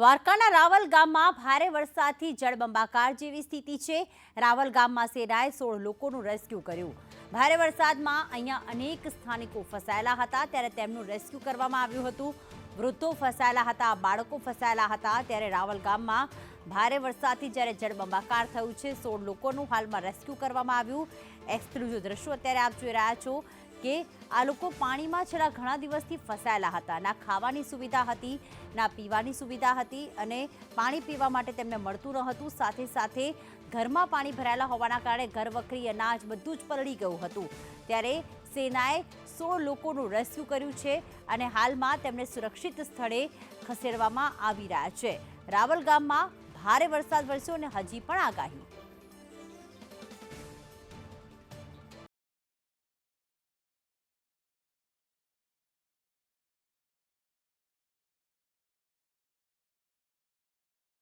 દ્વારકાના રાવલ ગામમાં ભારે વરસાદથી જળબંબાકાર જેવી સ્થિતિ છે. રાવલ ગામમાં સેનાએ સોળ લોકોનું રેસ્ક્યુ કર્યું. ભારે વરસાદમાં અહીંયા અનેક સ્થાનિકો ફસાયેલા હતા ત્યારે તેમનું રેસ્ક્યુ કરવામાં આવ્યું હતું. વૃદ્ધો ફસાયેલા હતા, બાળકો ફસાયેલા હતા ત્યારે રાવલ ગામમાં ભારે વરસાદથી જ્યારે જળબંબાકાર થયું છે, સોળ લોકોનું હાલમાં રેસ્ક્યુ કરવામાં આવ્યું. એક્સક્લુઝિવ દ્રશ્યો અત્યારે આપ જોઈ રહ્યા છો. કે આ લોકો પાણીમાં છેલ્લા ઘણા દિવસથી ફસાયેલા હતા. ના ખાવાની સુવિધા હતી, ના પીવાની સુવિધા હતી અને પાણી પીવા માટે તેમને મળતું ન હતું સાથે સાથે ઘરમાં પાણી ભરાયેલા હોવાના કારણે ઘર વખરી, અનાજ બધું જ પલળી ગયું હતું. ત્યારે સેનાએ સોળ લોકોનું રેસ્ક્યુ કર્યું છે અને હાલમાં તેમને સુરક્ષિત સ્થળે ખસેડવામાં આવી રહ્યા છે. રાવલ ગામમાં ભારે વરસાદ વરસ્યો અને હજી પણ આગાહી.